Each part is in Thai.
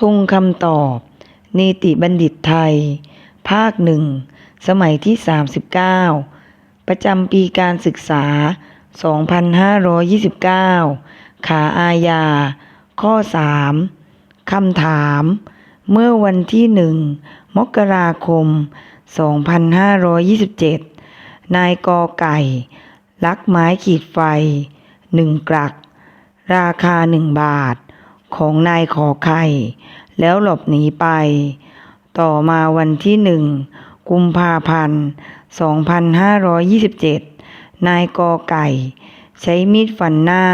ทุ่งคำตอบ นิติบัณฑิตไทย ภาคหนึ่ง สมัยที่ 39 ประจำปีการศึกษา 2529 ขาอาญา ข้อ 3 คำถาม เมื่อวันที่หนึ่ง มกราคม 2527 นายกอไก่ ลักไม้ขีดไฟหนึ่งกลัก ราคาหนึ่งบาท ของนายขอไข่ แล้วหลบหนีไป ต่อมาวันที่หนึ่งกุมภาพันธ์ 2527 นายกอไก่ ใช้มีดฟันหน้า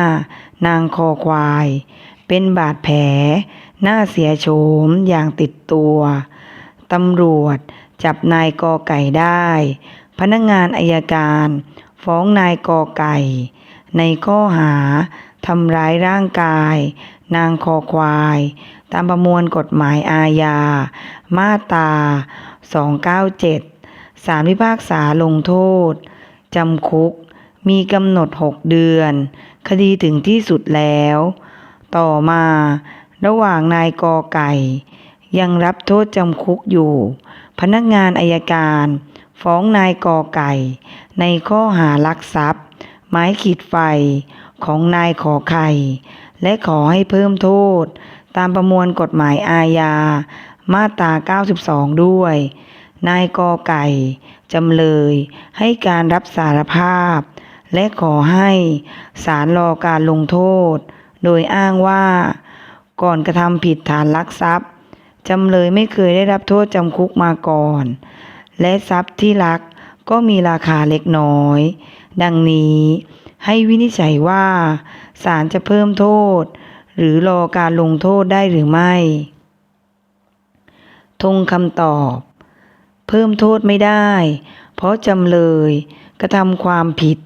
นางคอควาย เป็นบาดแผล หน้าเสียโฉมอย่างติดตัว ตำรวจจับนายกอไก่ได้ พนักงานอายการฟ้องนายกอไก่ ในข้อหาทำร้ายร่างกาย นางคอควาย ตามประมวลกฎหมายอาญา มาตรา 297 สารพิพากษาลงโทษ จำคุก มีกำหนด 6 เดือน คดีถึงที่สุดแล้ว ต่อมา ระหว่างนายกอไก่ ยังรับโทษจำคุกอยู่ พนักงานอายการ ฟ้องนายกอไก่ ในข้อหาลักทรัพย์ ไม้ขีดไฟ ของนายขอไข่ และขอให้เพิ่มโทษ ตามประมวลกฎหมายอาญา มาตรา 92 ด้วย นายกอไก่ จำเลยให้การรับสารภาพ และขอให้ศาลรอการลงโทษ โดยอ้างว่า ก่อนกระทำผิดฐานลักทรัพย์ จำเลยไม่เคยได้รับโทษจำคุกมาก่อน และทรัพย์ที่ลักก็มีราคาเล็กน้อย ดังนี้ ให้วินิจฉัยว่าศาลจะเพิ่มโทษ หรือรอการลงโทษได้หรือไม่ ทงคำตอบ เพิ่มโทษไม่ได้ เพราะจำเลยกระทำความผิด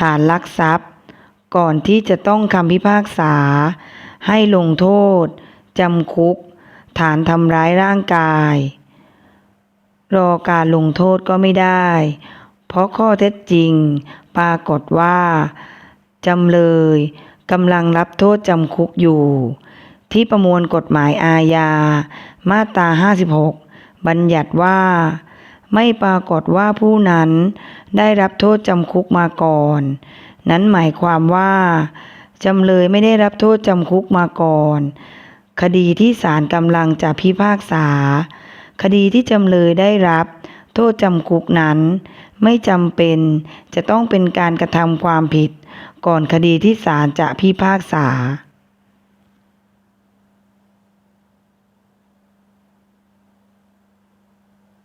ฐานลักทรัพย์ ก่อนที่จะต้องคำพิพากษา ให้ลงโทษจำคุก ฐานทำร้ายร่างกาย รอการลงโทษก็ไม่ได้ เพราะข้อเท็จจริง ปรากฏว่าจำเลยกำลังรับโทษจำคุกอยู่ ที่ประมวลกฎหมายอาญา มาตรา 56 บัญญัติว่า ไม่ปรากฏว่าผู้นั้นได้รับโทษจำคุกมาก่อน นั้นหมายความว่าจำเลยไม่ได้รับโทษจำคุกมาก่อน คดีที่ศาลกำลังจะพิพากษา คดีที่จำเลยได้รับโทษจำคุกนั้น ไม่จำเป็นจะต้องเป็นการกระทำความผิด ก่อนคดีที่ศาลจะพิพากษา